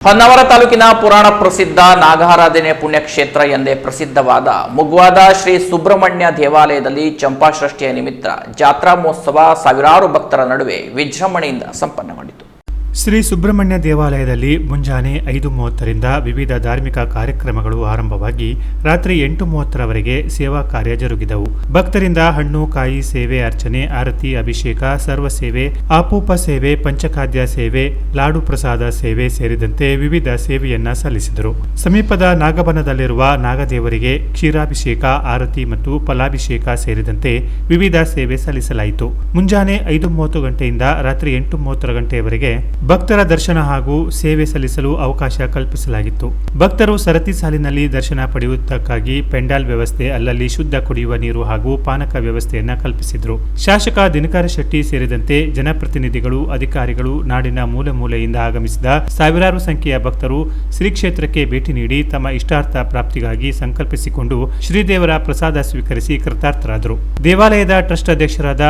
ಹೊನ್ನಾವರ ತಾಲೂಕಿನ ಪುರಾಣ ಪ್ರಸಿದ್ಧ ನಾಗಾರಾಧನೆ ಪುಣ್ಯಕ್ಷೇತ್ರ ಎಂದೇ ಪ್ರಸಿದ್ಧವಾದ ಮುಗ್ವಾದ ಶ್ರೀ ಸುಬ್ರಹ್ಮಣ್ಯ ದೇವಾಲಯದಲ್ಲಿ ಚಂಪಾಷಷ್ಠಿಯ ನಿಮಿತ್ತ ಜಾತ್ರಾ ಮಹೋತ್ಸವ ಸಾವಿರಾರು ಭಕ್ತರ ನಡುವೆ ವಿಜೃಂಭಣೆಯಿಂದ ಸಂಪನ್ನಗೊಂಡಿತು ಶ್ರೀ ಸುಬ್ರಹ್ಮಣ್ಯ ದೇವಾಲಯದಲ್ಲಿ ಮುಂಜಾನೆ ಐದು ಮೂವತ್ತರಿಂದ ವಿವಿಧ ಧಾರ್ಮಿಕ ಕಾರ್ಯಕ್ರಮಗಳು ಆರಂಭವಾಗಿ ರಾತ್ರಿ ಎಂಟು ಮೂವತ್ತರವರೆಗೆ ಸೇವಾ ಕಾರ್ಯ ಜರುಗಿದವು. ಭಕ್ತರಿಂದ ಹಣ್ಣು, ಕಾಯಿ ಸೇವೆ, ಅರ್ಚನೆ, ಆರತಿ, ಅಭಿಷೇಕ, ಸರ್ವ ಸೇವೆ ಆಪೂಪ ಸೇವೆ ಪಂಚಖಾದ್ಯ ಸೇವೆ, ಲಾಡು ಪ್ರಸಾದ ಸೇವೆ ಸೇರಿದಂತೆ ವಿವಿಧ ಸೇವೆಯನ್ನ ಸಲ್ಲಿಸಿದರು. ಸಮೀಪದ ನಾಗಬನದಲ್ಲಿರುವ ನಾಗದೇವರಿಗೆ ಕ್ಷೀರಾಭಿಷೇಕ, ಆರತಿ ಮತ್ತು ಫಲಾಭಿಷೇಕ ಸೇರಿದಂತೆ ವಿವಿಧ ಸೇವೆ ಸಲ್ಲಿಸಲಾಯಿತು. ಮುಂಜಾನೆ ಐದು ಮೂವತ್ತು ಗಂಟೆಯಿಂದ ರಾತ್ರಿ ಎಂಟು ಮೂವತ್ತರ ಗಂಟೆಯವರೆಗೆ ಭಕ್ತರ ದರ್ಶನ ಹಾಗೂ ಸೇವೆ ಸಲ್ಲಿಸಲು ಅವಕಾಶ ಕಲ್ಪಿಸಲಾಗಿತ್ತು. ಭಕ್ತರು ಸರತಿ ಸಾಲಿನಲ್ಲಿ ದರ್ಶನ ಪಡೆಯುವುದಕ್ಕಾಗಿ ಪೆಂಡಾಲ್ ವ್ಯವಸ್ಥೆ, ಅಲ್ಲಲ್ಲಿ ಶುದ್ಧ ಕುಡಿಯುವ ನೀರು ಹಾಗೂ ಪಾನಕ ವ್ಯವಸ್ಥೆಯನ್ನು ಕಲ್ಪಿಸಿದ್ರು. ಶಾಸಕ ದಿನಕರ ಶೆಟ್ಟಿ ಸೇರಿದಂತೆ ಜನಪ್ರತಿನಿಧಿಗಳು, ಅಧಿಕಾರಿಗಳು ನಾಡಿನ ಮೂಲೆ ಮೂಲೆಯಿಂದ ಆಗಮಿಸಿದ ಸಾವಿರಾರು ಸಂಖ್ಯೆಯ ಭಕ್ತರು ಶ್ರೀ ಕ್ಷೇತ್ರಕ್ಕೆ ಭೇಟಿ ನೀಡಿ ತಮ್ಮ ಇಷ್ಟಾರ್ಥ ಪ್ರಾಪ್ತಿಗಾಗಿ ಸಂಕಲ್ಪಿಸಿಕೊಂಡು ಶ್ರೀದೇವರ ಪ್ರಸಾದ ಸ್ವೀಕರಿಸಿ ಕೃತಾರ್ಥರಾದರು. ದೇವಾಲಯದ ಟ್ರಸ್ಟ್ ಅಧ್ಯಕ್ಷರಾದ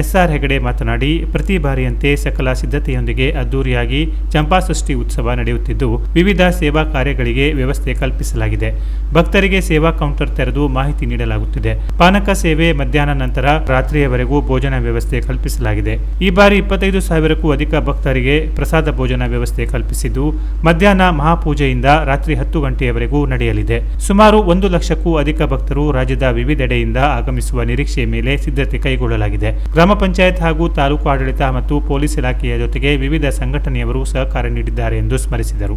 ಎಸ್ಆರ್ ಹೆಗಡೆ ಮಾತನಾಡಿ, ಪ್ರತಿ ಬಾರಿಯಂತೆ ಸಕಲ ಸಿದ್ಧತೆಯೊಂದಿಗೆ ಅದ್ದೂರಿಯಾಗಿ ಚಂಪಾಷಷ್ಠಿ ಉತ್ಸವ ನಡೆಯುತ್ತಿದ್ದು, ವಿವಿಧ ಸೇವಾ ಕಾರ್ಯಗಳಿಗೆ ವ್ಯವಸ್ಥೆ ಕಲ್ಪಿಸಲಾಗಿದೆ. ಭಕ್ತರಿಗೆ ಸೇವಾ ಕೌಂಟರ್ ತೆರೆದು ಮಾಹಿತಿ ನೀಡಲಾಗುತ್ತಿದೆ. ಪಾನಕ ಸೇವೆ ಮಧ್ಯಾಹ್ನ ನಂತರ ರಾತ್ರಿಯವರೆಗೂ ಭೋಜನ ವ್ಯವಸ್ಥೆ ಕಲ್ಪಿಸಲಾಗಿದೆ. ಈ ಬಾರಿ ಇಪ್ಪತ್ತೈದು ಸಾವಿರಕ್ಕೂ ಅಧಿಕ ಭಕ್ತರಿಗೆ ಪ್ರಸಾದ ಭೋಜನ ವ್ಯವಸ್ಥೆ ಕಲ್ಪಿಸಿದ್ದು, ಮಧ್ಯಾಹ್ನ ಮಹಾಪೂಜೆಯಿಂದ ರಾತ್ರಿ ಹತ್ತು ಗಂಟೆಯವರೆಗೂ ನಡೆಯಲಿದೆ. ಸುಮಾರು ಒಂದು ಲಕ್ಷಕ್ಕೂ ಅಧಿಕ ಭಕ್ತರು ರಾಜ್ಯದ ವಿವಿಧೆಡೆಯಿಂದ ಆಗಮಿಸುವ ನಿರೀಕ್ಷೆಯ ಮೇಲೆ ಸಿದ್ಧತೆ ಕೈಗೊಳ್ಳಲಾಗಿದೆ. ಗ್ರಾಮ ಪಂಚಾಯತ್ ಹಾಗೂ ತಾಲೂಕು ಆಡಳಿತ ಮತ್ತು ಪೊಲೀಸ್ ಇಲಾಖೆಯ ಜೊತೆಗೆ ವಿವಿಧ ಸಂಘಟನೆಯವರು ಸಹಕಾರ ನೀಡಿದ್ದಾರೆ ಎಂದು ಸ್ಮರಿಸಿದರು.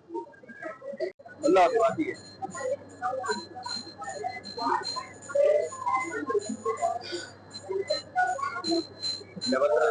अल्लाह के बाद है। नमस्कार।